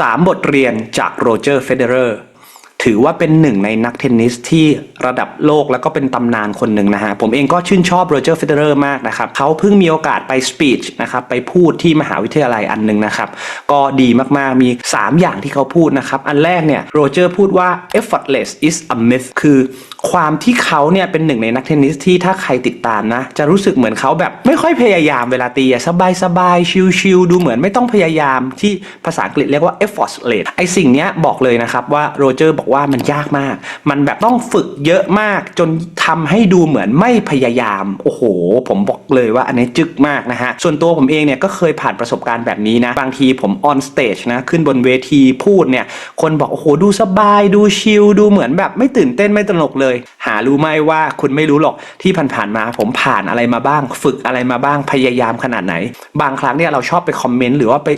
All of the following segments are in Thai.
3 บทเรียนจากโรเจอร์เฟเดอร์ถือว่าเป็นหนึ่งในนักเทนนิสที่ระดับโลกแล้วก็เป็นตำนานคนหนึ่งนะฮะ ผมเองก็ชื่นชอบโรเจอร์เฟเดอร์มากนะครับ เขาเพิ่งมีโอกาสไปสปีชนะครับ ไปพูดที่มหาวิทยาลัยอันหนึ่งนะครับ ก็ดีมากๆมี 3 อย่างที่เขาพูดนะครับ อันแรกเนี่ยโรเจอร์พูดว่า effortless is a myth คือความที่เขาเนี่ยเป็นหนึ่งในนักเทนนิสที่ถ้าใครติดตามนะ จะรู้สึกเหมือนเขาแบบไม่ค่อยพยายามเวลาตีสบายสบายๆชิลๆดูเหมือนไม่ต้องพยายามที่ภาษาอังกฤษเรียกว่า effortless ไอสิ่งเนี้ยบอกเลยนะครับว่าโรเจอร์บอกว่ามันยากมาก มันแบบต้องฝึกเยอะมากจนทำให้ดูเหมือนไม่พยายาม โอ้โห ผมบอก เลยว่าอันนี้จึกมากนะฮะ ส่วนตัวผมเองเนี่ยก็เคยผ่านประสบการณ์แบบนี้นะ บางทีผมออนสเตจนะขึ้นบนเวทีพูดเนี่ย คนบอกโอ้โหดูสบายดูชิลดูเหมือนแบบไม่ตื่นเต้นไม่ตลกเลย หารู้ไหมว่าคุณไม่รู้หรอกที่ผ่านๆมาผมผ่านอะไรมาบ้าง ฝึกอะไรมาบ้างพยายามขนาดไหน บางครั้งเนี่ยเราชอบไปคอมเมนต์หรือว่าไป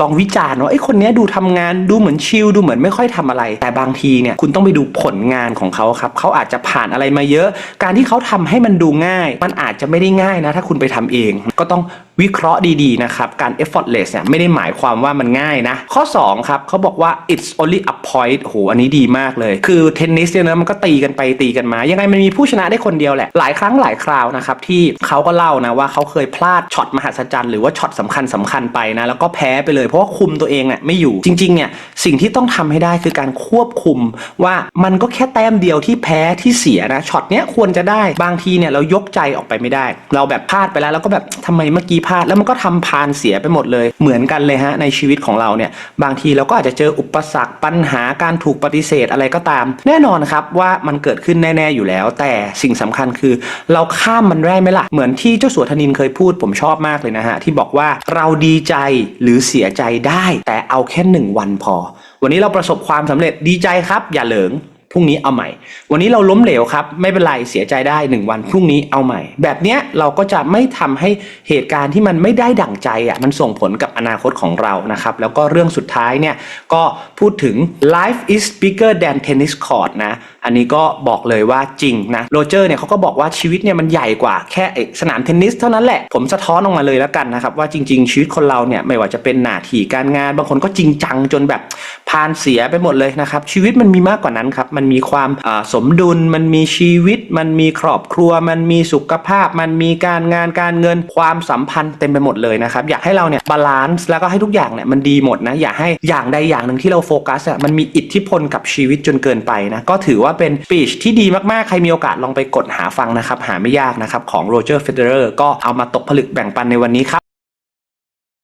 ลองวิจารณ์ว่าไอ้คนนี้ดูทำงานดูเหมือนชิลดูเหมือนไม่ค่อยทำอะไร แต่บางทีเนี่ยคุณต้องไปดูผลงานของเขาครับเขาอาจจะผ่านอะไรมาเยอะ การที่เขาทำให้มันดูง่าย มันอาจจะไม่ได้ง่ายนะ ถ้าคุณไปทำเองก็ต้องวิเคราะห์ดีๆนะครับ การ effortless เนี่ยไม่ได้หมายความว่ามันง่ายนะ ข้อ 2 ครับเขาบอกว่า it's only a point โหอันนี้ดีมากเลย คือเทนนิสเนี่ยนะมันก็ตีกันไปตีกันมา ยังไงมันมีผู้ชนะได้คนเดียวแหละ หลายครั้งหลายคราวนะครับ ที่เขาก็เล่านะว่าเขาเคยพลาดช็อตมหัศจรรย์หรือว่าช็อตสำคัญสำคัญไปนะ แล้วก็แพ้ไปเลยเพราะว่าคุมตัวเองเนี่ยไม่อยู่จริงๆเนี่ยสิ่งที่ต้องทำให้ได้คือการควบคุมว่ามันก็แค่แต้มเดียวที่แพ้ที่เสียนะช็อตเนี้ยควรจะได้บางทีเนี่ยเรายกใจออกไปไม่ได้ เราแบบพลาดไปแล้วแล้วก็แบบทำไมเมื่อกี้พลาดแล้วมันก็ทำพานเสียไปหมดเลย เหมือนกันเลยฮะในชีวิตของเราเนี่ยบางทีเราก็อาจจะเจออุปสรรคปัญหาการถูกปฏิเสธอะไรก็ตาม แน่นอนครับว่ามันเกิดขึ้นแน่ๆอยู่แล้ว แต่สิ่งสำคัญคือเราข้ามมันได้ไหมล่ะเหมือนที่เจ้าสัวธนินเคยพูดผมชอบมากเลยนะฮะที่บอกว่าเราดีใจหรือเสียใจได้ แต่เอาแค่หนึ่งวันพอ วันนี้เราประสบความสำเร็จดีใจครับ อย่าเหลิง พรุ่งนี้เอาใหม่ วันนี้เราล้มเหลวครับ ไม่เป็นไรเสียใจได้หนึ่งวันพรุ่งนี้เอาใหม่ แบบเนี้ยเราก็จะไม่ทำให้เหตุการณ์ที่มันไม่ได้ดั่งใจอะมันส่งผลกับอนาคตของเรานะครับ แล้วก็เรื่องสุดท้ายเนี่ยก็พูดถึง life is bigger than tennis court นะ อันนี้ก็บอกเลยว่าจริงนะโรเจอร์เนี่ยเขาก็บอกว่าชีวิตเนี่ยมันใหญ่กว่าแค่สนามเทนนิสเท่านั้นแหละผมสะท้อนออกมาเลยแล้วกันนะครับว่าจริง ๆ ชีวิตคนเราเนี่ยไม่ว่าจะเป็นหน้าที่การงาน บางคนก็จริงจังจนแบบ พานเสียไปหมดเลยนะครับ ชีวิตมันมีมากกว่านั้นครับ มันมีความสมดุล มันมีชีวิต มันมีครอบครัว มันมีสุขภาพ มันมีการงานการเงินความสัมพันธ์เต็มไปหมดเลยนะครับ อยากให้เราเนี่ยบาลานซ์แล้วก็ให้ทุกอย่างเนี่ยมันดีหมดนะ อย่าให้อย่างใดอย่างหนึ่งที่เราโฟกัสอะมันมีอิทธิพลกับชีวิตจนเกินไปนะ ก็ถือว่าเป็นปีชที่ดีมากๆ ใครมีโอกาสลองไปกดหาฟังนะครับ หาไม่ยากนะครับของโรเจอร์เฟเดอร์ก็เอามาตกผลึกแบ่งปันในวันนี้ครับ